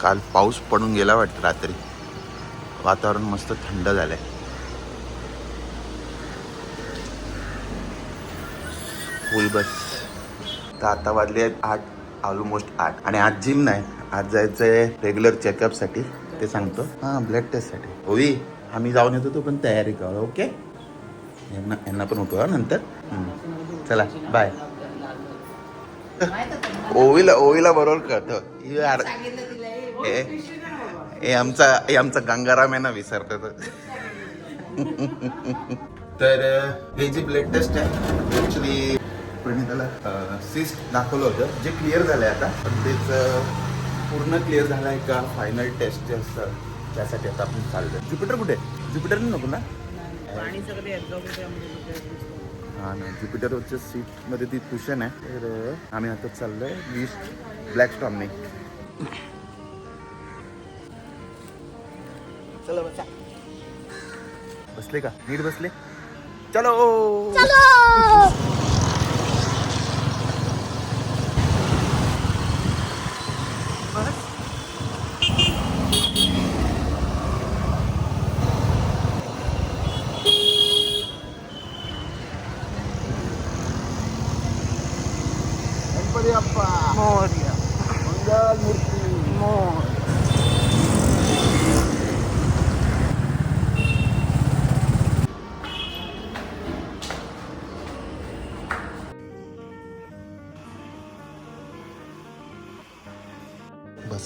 काल पाऊस पडून गेला वाटतं रात्री. वातावरण मस्त थंड झालंय. फुल बस तर आता वाजले आहेत आठ ऑलमोस्ट आठ. आणि आज जिम नाही. आज जायचंय रेग्युलर चेकअपसाठी ते सांगतो. हां ब्लड टेस्टसाठी होई आम्ही जाऊन येतो तो पण तयारी करू ओके? यांना यांना पण उठवा नंतर. चला बाय ओवीला ओवीला बरोबर कळतं. ही आमचा हे आमचा गंगाराम आहे ना विसरतो. तर हे जे ब्लड टेस्ट आहे ॲक्च्युली प्रणिताला सिस्ट दाखवलं होतं. जे क्लिअर झालंय आता पण तेच पूर्ण क्लिअर झालं आहे का फायनल टेस्ट जे असतं त्यासाठी आता आपण चाललो ज्युपिटर कुठे ज्युपिटर नको ना हा ना ज्युपिटरवरच्या सीटमध्ये ती कुशन आहे. तर आम्ही आता चाललोय. वीस ब्लॅक स्टॉमने चला बसा. बसले का? नीट बसले? चलो! गणपती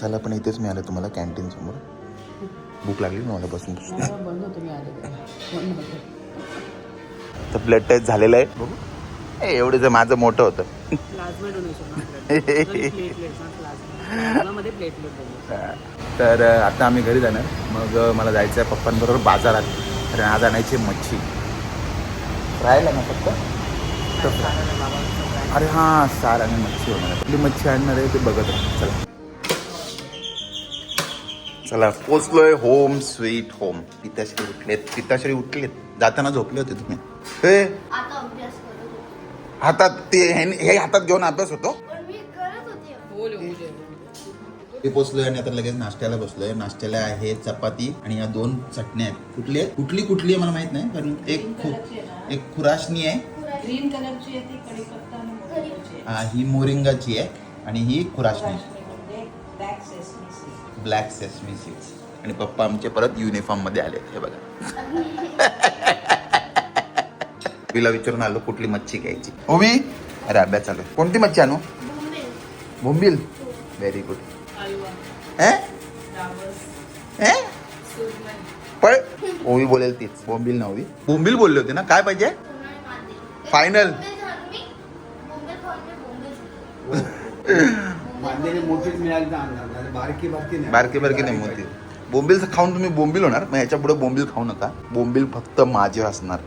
बसायला पण इथेच मिळालं तुम्हाला कॅन्टीन समोर. भूक लागली ना मला बसून. तर ब्लड टेस्ट झालेलं आहे. बघू. एवढं जे माझं मोठं होतं. तर आता आम्ही घरी जाणार. मग मला जायचं आहे पप्पांबरोबर बाजारात. कारण आज आणायची मच्छी. राहिला ना फक्त? अरे हां सार आणि मच्छी होणार. कुठली मच्छी आणणार आहे ते बघत राहा. चला. चला. पोचलोय होम स्वीट होम. पिताश्री उठलेत. पिताश्री उठलेत. जाताना झोपले होते तुम्ही. हे. हातात ते हे हे हातात घेऊन अभ्यास होतो? पण मी करत होते. बोल बोल ते पोचलोय आणि आता लगेच नाश्त्याला बसलोय. नाश्त्याला आहे चपाती आणि या दोन चटण्या आहेत. कुठली आहेत कुठली कुठली आहे मला माहीत नाही पण एक खु एक खुराशनी आहे. ग्रीन कलरची आहे. हा, ही मोरिंगाची आहे आणि ही खुराशनी ब्लॅक सेसमी सीड्स आणि पप्पा आमचे परत युनिफॉर्ममध्ये आले हे बघा. तिला विचारून आलो कुठली मच्छी घ्यायची. ओवी? अरे अभ्यास चालू. कोणती मच्छी आणू? बोंबील. व्हेरी गुड हे? हे. पळ. ओवी बोलेल तीच. बोंबील ना ओवी. बोंबील बोलले होते ना. काय पाहिजे? पुन्हा मोठीच मिळाली तर आणणार बारकी बारकी नाही. बारकी बारकी नाही मोठी बोंबील खाऊन तुम्ही बोंबील होणार. मग ह्याच्या पुढे बोंबील खाऊ नका. बोंबील फक्त माझे असणार.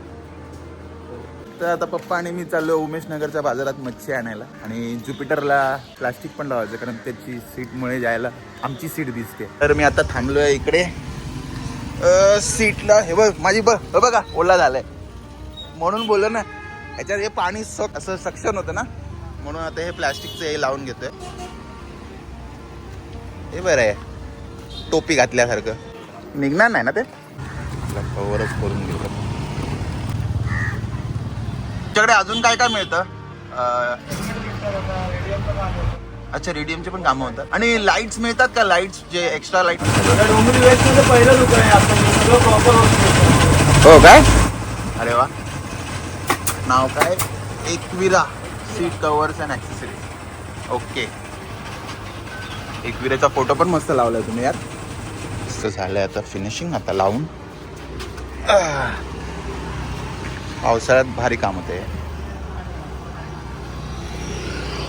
तर आता पप्पा आणि मी चाललो उमेश नगरच्या बाजारात मच्छी आणायला. आणि ज्युपिटरला प्लास्टिक पण लावायचं कारण त्याची सीटमुळे जायला आमची सीट दिसते. तर मी आता थांबलोय इकडे. सीटला हे बघ माझी बघ हे बघा ओला झालाय. म्हणून बोललो ना ह्याच्यात हे पाणी स- असं सक्शन होतं ना. म्हणून आता हे प्लास्टिकचं हे लावून घेतोय. हे बरं आहे. टोपी घातल्यासारखं. निघणार नाही ना ते? कवरच करून घेऊ तुमच्याकडे अजून काय काय मिळतं? अं, अच्छा रेडियमचे पण कामं होतात. आणि लाईट्स मिळतात का? लाईट्स जे एक्स्ट्रा लाइट पहिलं दुकान आहे हो काय अरे वा. नाव काय? Ekvira. Seat covers and accessories okay एकविराचा photo पण मस्त लावलाय तुम्ही यार मस्त झालंय आता फिनिशिंग आता लावून. पावसाळ्यात भारी काम होते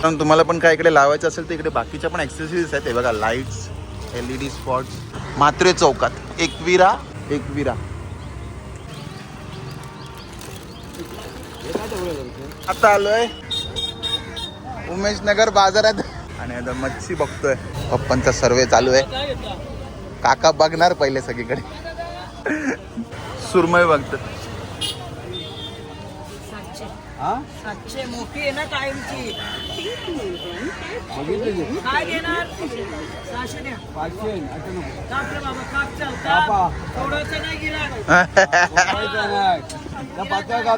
पण तुम्हाला पण काय इकडे लावायचं असेल तर इकडे बाकीच्या पण ॲक्सेसरीज आहेत. हे बघा lights L E D spots Matre चौकात. एकविरा एकविरा. आता आलोय. उमेश नगर बाजारात. आणि आता मच्छी बघतोय. पप्पांचा सर्वे चालू आहे. काका बघणार पहिले सगळीकडे. सुरमय बघत सातशे हा? सातशे मोठी आहे ना कायमची. काय घेणार? सहाशे द्या. पाचशे असं नको काप रे बाबा काप थोडंसं नाही गिराक.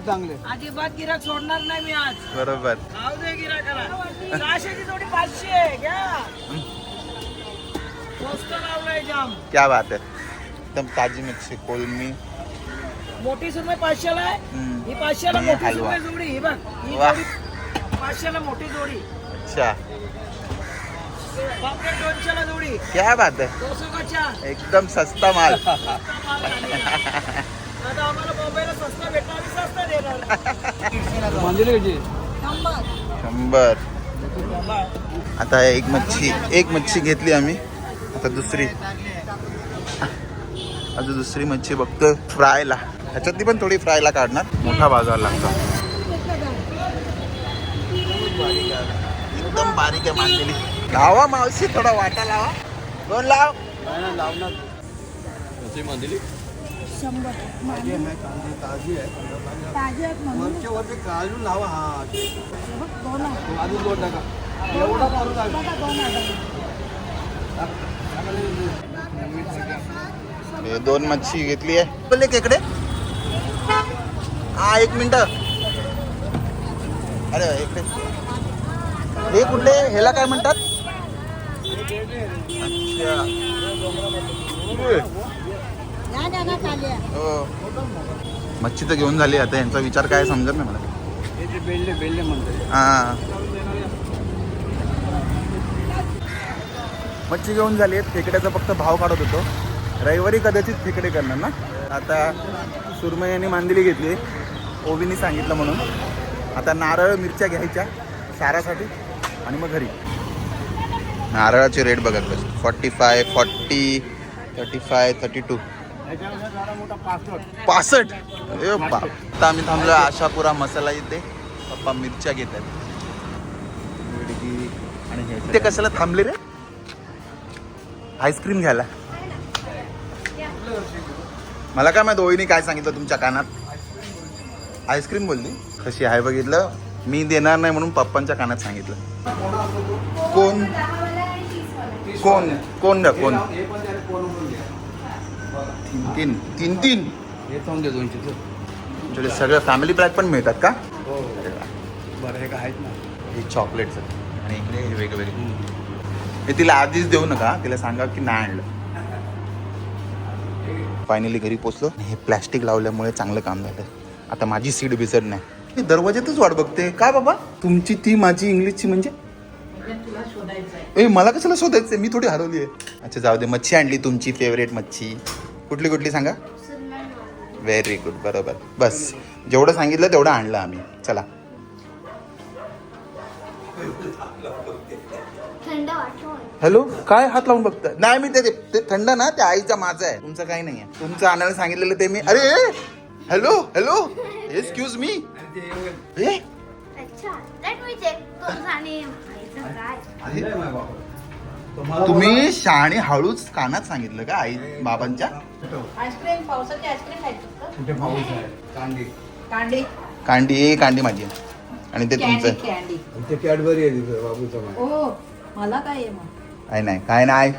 चांगले. अजिबात गिराक सोडणार नाही मी आज. बरोबर. खाऊ दे गिराकाला. सहाशेची जोडी पाचशे घ्या. स्वस्त लावलंय जाम. क्या बात आहे. एकदम ताजी मच्छी कोलमी. मोठी सुरमई पाचशेला आहे. हम्म. ही पाचशेला आणि मोठी हलवा. सुरमई जोडी. ही बघ ही वाह. जोडी पाचशेला मोठी जोडी. अच्छा. पापलेट दोनशेला जोडी. क्या बात आहे दोनशे का चार एकदम सस्ता माल. आता आम्हाला मुंबईला स्वस्त भेटणार आम्ही स्वस्त देणार. मंदिर कशी शंभर. आता एक मच्छी एक मच्छी घेतली आम्ही. आता दुसरी. आता दुसरी मच्छी बघतो फ्रायला ह्याच्यातली पण थोडी फ्रायला काढणार. मोठा बाजार लागतो. एकदम बारीक आहे मांडलेली. लावा मावशी थोडा वाटा लावा. दोन लाव. लावणार शंभर. ताजी आहे वरती काढून लावा हा. दोन. अजून टाका एवढा टाका दोन मच्छी घेतली आहे. बोलले केकडे हा एक मिनिट. अरे हे कुठले? ह्याला काय म्हणतात. हो. मच्छी तर घेऊन झाली आता यांचा विचार काय समजत नाही मला. हे मच्छी घेऊन झाली आहेत. खेकड्याचा फक्त भाव काढत होतो. रविवारी कदाचित खेकडे करणार ना? आता सुरमई आणि मांदिली घेतली. ओवीनी सांगितलं म्हणून. आता नारळ मिरच्या घ्यायच्या सारासाठी आणि मग घरी. नारळाचे रेट बघा कसे forty five forty thirty five thirty two पासष्ट. ए बाप. आता आम्ही थांबलो आशापुरा मसाला इथे. पप्पा मिरच्या घेत आहेत आणि ते कशाला थांबले रे? आईस्क्रीम घ्यायला. मला काय माहीत ओईने काय सांगितलं तुमच्या कानात? आईस्क्रीम बोलली. कशी आहे बघितलं. मी देणार नाही म्हणून पप्पांच्या कानात सांगितलं. कोण? कोण? कोण द्या कोण? तीन तीन तीन. तीन सगळं दोनशे तुझे फॅमिली पॅक पण मिळतात का? हो बरं हे काय आहेत ना हे चॉकलेटचं आणि इकडे हे वेगवेगळे हे तिला आधीच देऊ नका. तिला सांगा की नाही आणलं. फायनली घरी पोचलो. हे प्लॅस्टिक लावल्यामुळे चांगलं काम झालं आता माझी सीट बिसर नाही. मी दरवाज्यातच वाट बघते. काय बाबा? तुमची ती माझी इंग्लिशची म्हणजे? ए मला कशाला शोधायचं मी थोडी हरवली आहे. अच्छा जाऊ दे. मच्छी आणली तुमची फेवरेट मच्छी. कुठली कुठली सांगा? व्हेरी गुड बरोबर. बस. जेवढं सांगितलं तेवढं आणलं आम्ही. चला. हॅलो? काय हात लावून बघता नाही मी ते ते थंड ना ते आईचा माझा आहे. तुमचं काही नाही आहे तुमचं आणायला सांगितलेलं ते मी अरे हॅलो हॅलो एक्सक्यूज मी. तुम्हाला तुम्ही शाणे हळूच कानात सांगितलं का आई बाबांच्या? आईस्क्रीम पावसाची आईस्क्रीम खायची कुठे पाऊस आहे? कांदी कांडी. कांडी ए कांडी माझी. आणि ते तुमचं. ते कॅडबरी आहे तिथं बाबूचं मला काय आहे नाही काय नाही.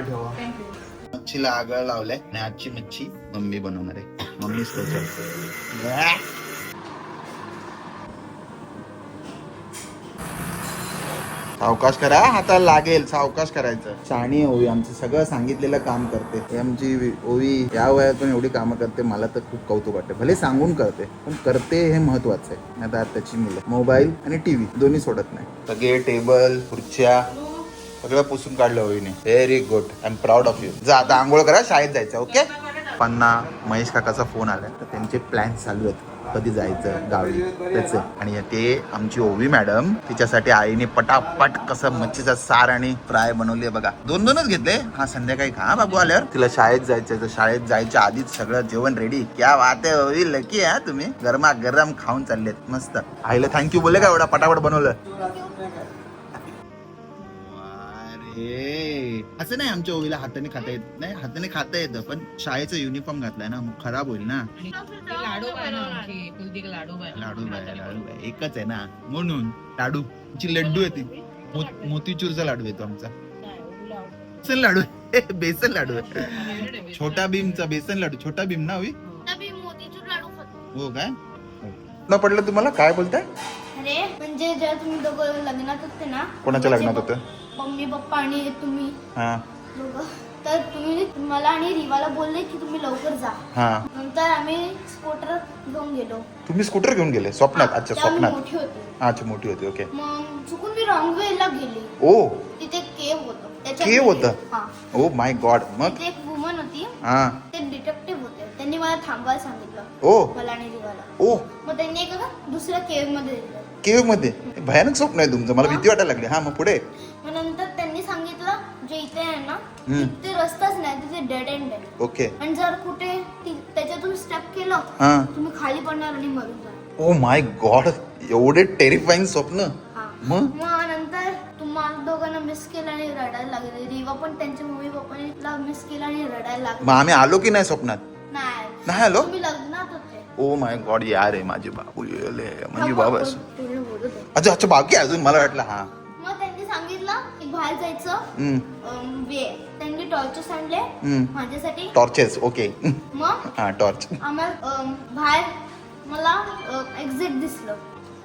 ठेवा. थँक्यू मच्छीला आगळ लावलंय आणि आजची मच्छी मम्मी बनवणार आहे. मम्मी स्पेशल सावकाश करा हाताला लागेल सावकाश करायचं. शाणी ओवी आमचं सगळं सांगितलेलं काम करते. आमची ओवी या वयात पण एवढी कामं करते मला तर खूप कौतुक वाटते. भले सांगून करते पण करते हे महत्वाचं आहे. आता त्याची मुलं मोबाईल आणि टीव्ही दोन्ही सोडत नाही. सगळे टेबल खुर्च्या सगळं पुसून काढलं होईने very good I am proud of you जा आता आंघोळ करा शाळेत जायचं ओके पन्ना महेश काकाचा फोन आला तर त्यांचे प्लॅन चालू आहेत. कधी जायचं गावी. त्याचं आणि ते आमची ओवी मॅडम तिच्यासाठी आईने पटापट कसं मच्छीचा सार आणि फ्राय बनवली बघा. दोन दोनच घेतले. हा संध्याकाळी खा हा बाबू आल्यावर. तिला शाळेत जायचं तर शाळेत जायच्या आधीच सगळं जेवण रेडी क्या वाट आहे ओवी. लकी आहे तुम्ही. गरमा गरम खाऊन चाललेत. मस्त. आईला थँक्यू बोलले का एवढा? पटापट बनवलं. असं नाही आमच्या ओवीला हाताने खाता येत नाही हाताने खाता येतं पण शाळेचं युनिफॉर्म घातलाय ना मग खराब होईल ना. लाडू बाय ना आमची कुलदीक लाडू बाय लाडू बाय लाडू बाय एकच आहे ना. म्हणून लाडू ची लड्डू येते मो- मोतीचूरचा लाडू येतो आमचा. बेसन लाडू आहे. बेसन लाडू आहे. छोटा भीमचा बेसन लाडू छोटा भीम ना होई तभी मोतीचूर लाडू खातो. हो काय? न पडलं तुम्हाला? काय बोलताय? अरे म्हणजे जेव्हा तुम्ही दोघं लग्नात होते ना कोणाच्या लग्नात म्हणजे होतं? मम्मी पप्पा आणि तुम्ही. हा. दोघं. तर तुम्ही मला आणि रिवाला बोलले की तुम्ही लवकर जा. हा. नंतर आम्ही स्कूटर घेऊन गेलो. तुम्ही स्कूटर घेऊन गेले? स्वप्नात? अच्छा तेव्हा मी स्वप्नात. मोठी होती. अच्छा मोठी होती. ओके मग चुकून मी रॉंग वेला गेली. ओ. तिथे केव होतं. त्याच्यात Cave गेले. होतं? हा. ओ माय गॉड मग? तिथे एक वुमन होती. हा. ते डिटेक्टिव्ह होते. त्यांनी मला थांबायला सांगितलं. ओ मला आणि रिवाला. ओ मग त्यांनी एक दुसऱ्या केवमध्ये दिलं. केवमध्ये भयानक स्वप्न आहे तुमचं. मला भीती वाटायला लागली. हा मग पुढे. मग नंतर त्यांनी सांगितलं जे इथे आहे ना हम्म. तिथे रस्ताच नाही तिथे डेड एंड आहे. ओके. आणि जर कुठे ती- त्याच्यातून स्टेप केलं हा. तुम्ही खाली पडणार आणि मरून जाणार. ओ माय गॉड एवढे टेरिफाईंग स्वप्न. हा. मग? मग नंतर तुम्हाला दोघांना मिस केलं आणि रडायला लागले. रिवा पण त्यांच्या मम्मी पप्पांना मिस केलं आणि रडायला लागले. मग आम्ही आलो की नाही स्वप्नात? नाही. नाही आलो? तुम्ही लग्नात होते. ओ माय गॉड यार आहे माझे बाबू येले म्हणजे बाबा. अच्छा अच्छा बाकी आहे अजून? मला वाटलं हा. मग त्यांनी सांगितलं की बाहेर जायचं. हम्म, अं, वे त्यांनी टॉर्चर्स आणले. हम्म. माझ्यासाठी. टॉर्चेस ओके मग? हा टॉर्च आम्हाला अं, बाहेर मला एक्झिट दिसलं.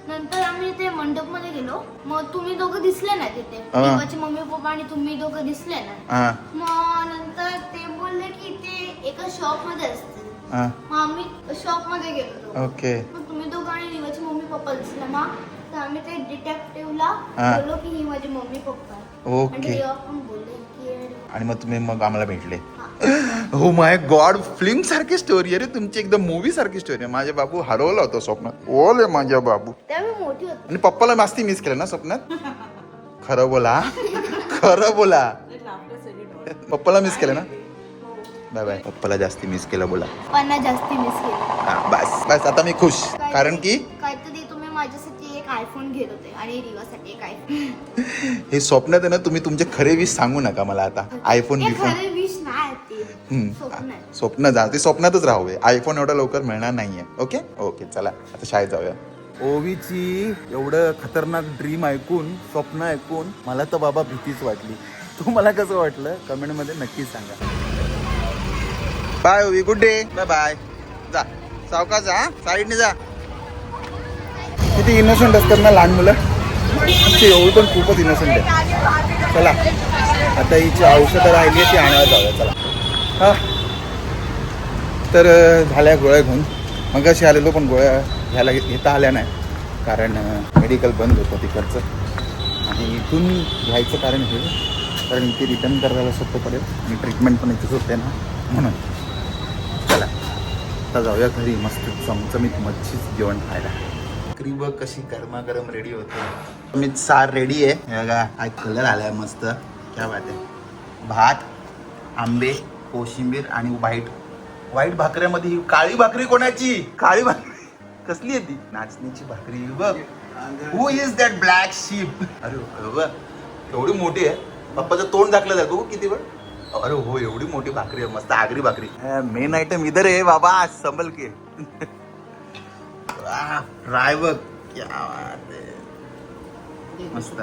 नंतर आम्ही ते मंडपमध्ये गेलो. मग तुम्ही दोघं दिसले नाही तिथे. हा. देवाचे मम्मी पप्पा आणि तुम्ही दोघं दिसले नाही. हा. मग नंतर ते बोलले की ते एका शॉपमध्ये असतील. हा. मग आम्ही शॉपमध्ये गेलो. ओके मग तुम्ही दोघं आणि रिवाचे मम्मी पप्पा दिसले. मग तर आम्ही ते डिटेक्टिव्हला हा. बोललो की ही माझी मम्मी पप्पा आहे. ओके. आणि रिवा पण बोलले की आणि मग तुम्ही मग आम्हाला भेटले. हा. माय गॉड फिल्म सारखी स्टोरी अरे तुमची एकदम मूवी सारखी स्टोरी आहे. माझ्या बाबू हरवला होता स्वप्नात. ओले माझ्या बाबू. मोठी होती. आणि पप्पाला मास्ती मिस केलं ना स्वप्नात? खरं बोला. खरं बोला. पप्पाला मिस केलं ना? बाय बाय पप्पाला जास्ती मिस केलं बोला. पप्पांना जास्ती मिस केलं. हा, बस बस आता मी खुश. कारण की काहीतरी तुम्ही माझ्यासाठी एक आयफोन घेत होते आणि रिवासाठी एक आयफोन हे स्वप्नात आहे ना तुम्ही तुमचे खरे विष सांगू नका मला आता. आयफोन बिफोन खरे विश नाही ते. हम्म. स्वप्न जा ते स्वप्नातच राहावे आयफोन एवढा लवकर मिळणार नाहीये. ओके ओके चला. आता शाळेत जाऊया. ओवीची एवढं खतरनाक ड्रीम ऐकून स्वप्न ऐकून मला तर बाबा भीतीच वाटली. तुम्हाला कसं वाटलं? कमेंटमध्ये नक्की सांगा. बाय ओवी. गुड डे बाय बाय जा. सावकाश जा साईडने जा. किती इनोसंट असतात ना लहान मुलं? आमची एवढी पण खूपच इनोसंट आहे. चला आता हिची औषधं राहिली ती आणायला जाऊया चला. हां. तर झाल्या गोळ्या घेऊन. मग अशी आलेलो पण गोळ्या घ्यायला घेता आल्या नाही. कारण मेडिकल बंद होतं तिकडचं. आणि इथून घ्यायचं कारण हे कारण इथे रिटर्न करायला सोपं पडेल. आणि ट्रीटमेंट पण इथेच होते ना म्हणून. चला. आता जाऊया घरी मस्त चमचमीत मच्छीच जेवण खायला. भाकरी बघ कशी गरमागरम रेडी होते. मी सार रेडी आहे. बघा आज कलर आलाय मस्त. क्या बात आहे. भात आंबे कोशिंबीर आणि व्हाईट व्हाईट भाकऱ्यामध्ये ही काळी भाकरी कोणाची? काळी भाकरी. कसली आहे ती? नाचणीची भाकरी. बघ. Who is that black sheep अरे बघ. एवढी मोठी आहे. पप्पाचं तोंड दाखलं जातो हो किती वेळ. अरे हो एवढी मोठी भाकरी आहे. मस्त आगरी भाकरी. मेन आयटम इधर आहे बाबा संभल के. फ्राय बघ. मस्त.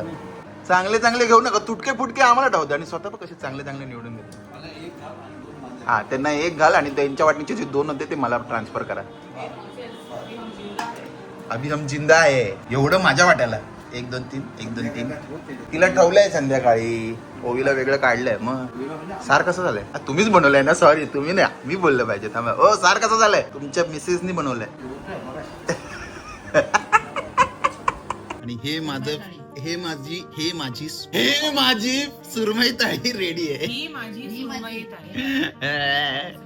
चांगले चांगले घेऊ नका. तुटके फुटके आम्हाला ठेवते आणि स्वतः पण कसे चांगले चांगले निवडून घेते हा त्यांना एक घाल आणि त्यांच्या वाटणीचे जे दोन होते ते मला ट्रान्सफर करा. अभि हम जिंदा आहे. एवढं माझ्या वाट्याला. एक दोन तीन एक दोन तीन. तिला ठेवलंय संध्याकाळी. ओवीला वेगळं काढलंय. मग सार कसं झालंय? तुम्हीच बनवलंय ना? सॉरी तुम्ही नाही. मी बोललं पाहिजे. थांबा. ओ सार कसं झालंय? तुमच्या मिसेसनी बनवलंय. आणि हे माझं हे माझी हे माझी हे माझी सुरमई ताई रेडी आहे. ही माझी सुरमईत आहे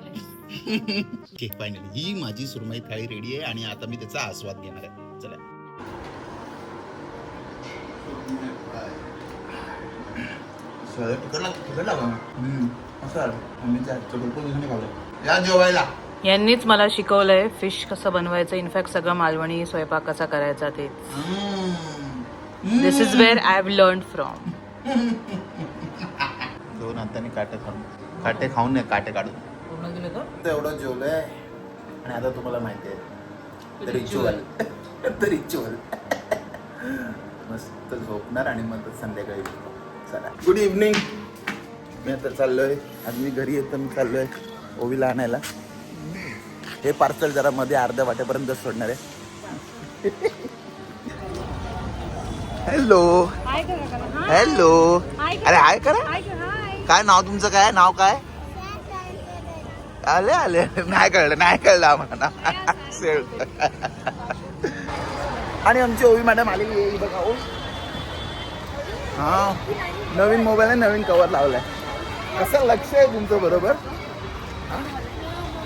ओके फायनली ही माझी सुरमई थाळी रेडी आहे आणि आता मी त्याचा आस्वाद घेणार आहे. चला. यांनीच मला शिकवलंय फिश कसं बनवायचं इनफॅक्ट सगळं मालवणी स्वयंपाक कसा करायचा ते. This is where I have learn from दोन हाताने काटे खाऊन काटे खाऊन नाही काटे काढून. तर एवढं जेवलंय. आणि आता तुम्हाला माहिती आहे. रिच्युअल. रिच्युअल. मस्त झोपणार आणि मग संध्याकाळी चला. गुड इव्हनिंग मी आता चाललोय. आज मी घरी येतो मी चाललोय ओवीला आणायला. हे पार्सल जरा मध्ये अर्ध्या वाटेपर्यंत सोडणार आहे. हॅलो हॅलो अरे हाय करा. काय नाव तुमचं काय? नाव काय? आले आले. नाही कळलं नाही कळलं आम्हाला. आणि आमची ओवी मॅडम आलेली आहे ही बघा ओ. हा. नवीन मोबाईल आहे नवीन कवर लावलाय. कसं लक्ष आहे तुमचं बरोबर?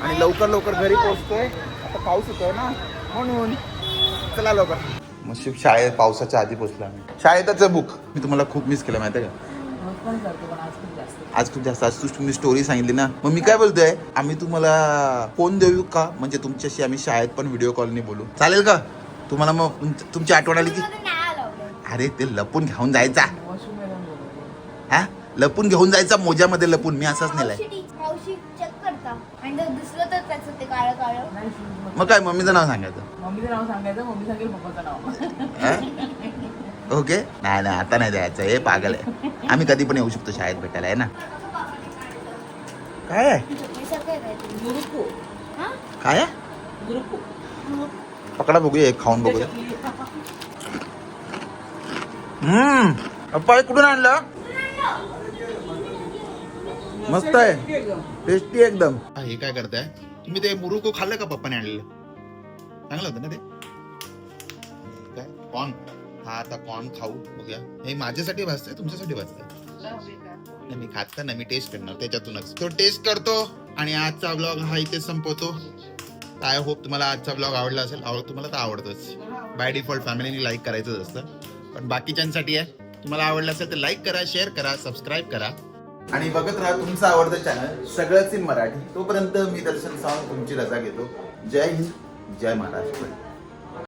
आणि लवकर लवकर घरी पोहोचतोय. आता पाऊस येतोय ना? म्हणून. चला लवकर. मग शिव शाळेत पावसाच्या आधी पोहोचला आम्ही. शाळेतच बुक मी तुम्हाला खूप मिस केलं माहिती आहे का आज खूप जास्त? आज तू तुम्ही स्टोरी सांगितली ना. मग मी काय बोलतोय? आम्ही तुम्हाला फोन देऊ का? म्हणजे तुमच्याशी आम्ही शाळेत पण व्हिडिओ कॉलनी बोलू. चालेल का? तुम्हाला मग तुम- तुमची आठवण आली की? अरे ते लपून घेऊन जायचा. हा? लपून घेऊन जायचा मोज्यामध्ये लपून. मी असाच नेलाय. मावशी मावशी चेक करता. आणि जर दिसलं तर त्याचं ते काळं काळं. मग काय मम्मीचं नाव सांगायचं? मम्मीचं नाव सांगायचं मम्मी सांगेल पप्पाचं नाव. हा? ओके? नाही नाही आता नाही द्यायचं हे पागल आहे. आम्ही कधी पण येऊ शकतो शाळेत भेटायला आहे ना? काय आहे? काय काय गुरुकू हा? काय आहे? गुरुकू पकडा बघूया एक खाऊन बघूया हम्म अप्पा हे कुठून आणलं? मस्त आहे. टेस्टी एकदम. हे काय करताय? तुम्ही ते मुरुको खाल्लं का पप्पाने आणलेलं? चांगलं होतं ना ते? काय? कॉर्न हा आता कॉर्न खाऊ बघूया. हे माझ्यासाठी भाजतंय तुमच्यासाठी भाजतंय? नाही, मी खात का नाही मी टेस्ट करणार त्याच्यातूनच. तो टेस्ट करतो आणि आजचा ब्लॉग हा इथे संपवतो. आय होप तुम्हाला आजचा ब्लॉग आवडला असेल? आवड तुम्हाला तर आवडतच. बाय डिफॉल्ट फॅमिलीने लाईक करायचंच असतं. पण बाकीच्यांसाठी आहे. तुम्हाला आवडलं असेल तर लाईक करा शेअर करा सबस्क्राईब करा. आणि बघत राहा तुमचं आवडतं चॅनल सगळंच इन मराठी. तोपर्यंत मी दर्शन सावंत तुमची रजा घेतो. जय हिंद जय महाराष्ट्र.